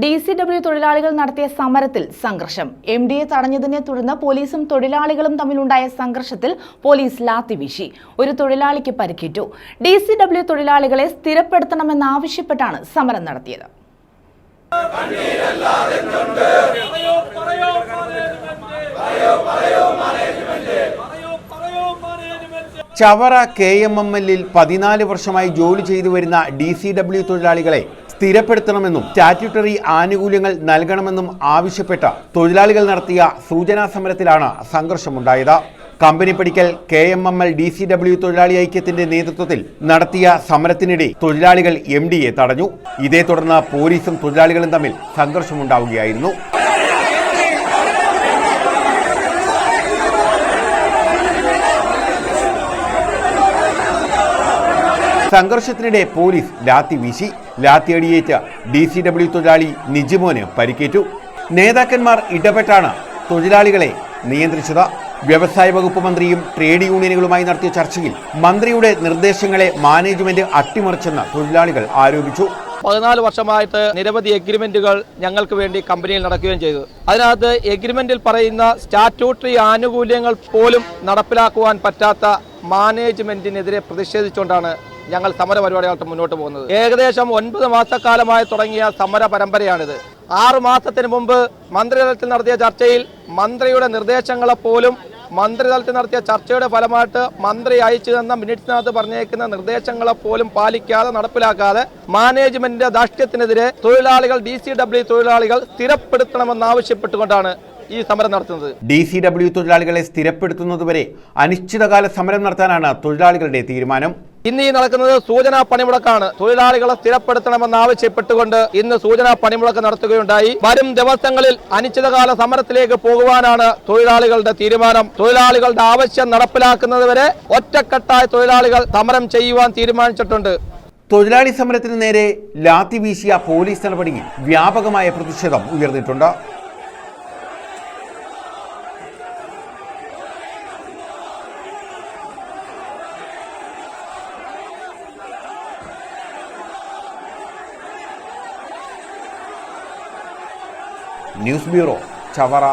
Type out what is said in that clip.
D C W തൊഴിലാളികൾ നടത്തിയ സമരത്തിൽ സംഘർഷം. എം ഡിയെ തടഞ്ഞതിനെ തുടർന്ന് പോലീസും തൊഴിലാളികളും തമ്മിലുണ്ടായ സംഘർഷത്തിൽ പോലീസ് ലാത്തി വീശി. ഒരു തൊഴിലാളിക്ക് പരിക്കേറ്റു. ഡി സി ഡബ്ല്യു തൊഴിലാളികളെ സ്ഥിരപ്പെടുത്തണമെന്നാവശ്യപ്പെട്ടാണ് സമരം നടത്തിയത്. ചവറ കെ എം എം എല്ലിൽ പതിനാല് വർഷമായി ജോലി ചെയ്തു വരുന്ന ഡി സി ഡബ്ല്യു തൊഴിലാളികളെ സ്ഥിരപ്പെടുത്തണമെന്നും സ്റ്റാറ്റ്യൂട്ടറി ആനുകൂല്യങ്ങൾ നൽകണമെന്നും ആവശ്യപ്പെട്ട തൊഴിലാളികൾ നടത്തിയ സൂചനാ സമരത്തിലാണ് സംഘർഷമുണ്ടായത്. കമ്പനി പടിക്കൽ K M M L D C W തൊഴിലാളി ഐക്യത്തിന്റെ നേതൃത്വത്തിൽ നടത്തിയ സമരത്തിനിടെ തൊഴിലാളികൾ എം ഡിയെ തടഞ്ഞു. ഇതേ തുടർന്ന് പോലീസും തൊഴിലാളികളും തമ്മിൽ സംഘർഷമുണ്ടാവുകയായിരുന്നു. സംഘർഷത്തിനിടെ പോലീസ് ലാത്തി വീശി. ലാത്തിയടിയേറ്റ് ഡി സി ഡബ്ല്യു തൊഴിലാളി നിജിമോന് പരിക്കേറ്റു. നേതാക്കന്മാർ ഇടപെട്ടാണ് തൊഴിലാളികളെ നിയന്ത്രിച്ചത്. വ്യവസായ വകുപ്പ് മന്ത്രിയും ട്രേഡ് യൂണിയനുകളുമായി നടത്തിയ ചർച്ചയിൽ മന്ത്രിയുടെ നിർദ്ദേശങ്ങളെ മാനേജ്മെന്റ് അട്ടിമറിച്ചെന്ന് തൊഴിലാളികൾ ആരോപിച്ചു. പതിനാല് വർഷമായിട്ട് നിരവധി എഗ്രിമെന്റുകൾ ഞങ്ങൾക്ക് വേണ്ടി കമ്പനിയിൽ നടക്കുകയും ചെയ്തു. അതിനകത്ത് എഗ്രിമെന്റിൽ പറയുന്ന സ്റ്റാറ്റ്യൂട്ടറി ആനുകൂല്യങ്ങൾ പോലും നടപ്പിലാക്കുവാൻ പറ്റാത്ത മാനേജ്മെന്റിനെതിരെ പ്രതിഷേധിച്ചുകൊണ്ടാണ് ഞങ്ങൾ സമര പരിപാടികളായിട്ട് മുന്നോട്ട് പോകുന്നത്. ഏകദേശം ഒൻപത് മാസക്കാലമായി തുടങ്ങിയ സമര പരമ്പരയാണിത് ആറു മാസത്തിന് മുമ്പ് മന്ത്രിതലത്തിൽ നടത്തിയ ചർച്ചയിൽ മന്ത്രിയുടെ നിർദ്ദേശങ്ങളെ പോലും മന്ത്രിതലത്തിൽ നടത്തിയ ചർച്ചയുടെ ഫലമായിട്ട് മന്ത്രി അയച്ചു തന്ന മിനിറ്റ്സിനകത്ത് പറഞ്ഞേക്കുന്ന നിർദ്ദേശങ്ങളെ പോലും പാലിക്കാതെ നടപ്പിലാക്കാതെ മാനേജ്മെന്റിന്റെ ദാഷ്ട്യത്തിനെതിരെ തൊഴിലാളികൾ ഡി സി ഡബ്ല്യു തൊഴിലാളികൾ സ്ഥിരപ്പെടുത്തണമെന്നാവശ്യപ്പെട്ടുകൊണ്ടാണ് ഈ സമരം നടത്തുന്നത്? ഡി സി ഡബ്ല്യു തൊഴിലാളികളെ സ്ഥിരപ്പെടുത്തുന്നതുവരെ അനിശ്ചിതകാല സമരം നടത്താനാണ് തൊഴിലാളികളുടെ തീരുമാനം. ഇന്ന് ഈ നടക്കുന്നത് സൂചനാ പണിമുടക്കാണ്. തൊഴിലാളികളെ സ്ഥിരപ്പെടുത്തണമെന്ന് ആവശ്യപ്പെട്ടുകൊണ്ട് ഇന്ന് സൂചനാ പണിമുടക്ക് നടത്തുകയുണ്ടായി. വരും ദിവസങ്ങളിൽ അനിശ്ചിതകാല സമരത്തിലേക്ക് പോകുവാനാണ് തൊഴിലാളികളുടെ തീരുമാനം. തൊഴിലാളികളുടെ ആവശ്യം നടപ്പിലാക്കുന്നതുവരെ ഒറ്റക്കെട്ടായ തൊഴിലാളികൾ സമരം ചെയ്യുവാൻ തീരുമാനിച്ചിട്ടുണ്ട്. തൊഴിലാളി സമരത്തിന് നേരെ ലാത്തി വീശിയ പോലീസ് നടപടിയിൽ വ്യാപകമായ പ്രതിഷേധം ഉയർന്നിട്ടുണ്ട്. News bureau Chavara.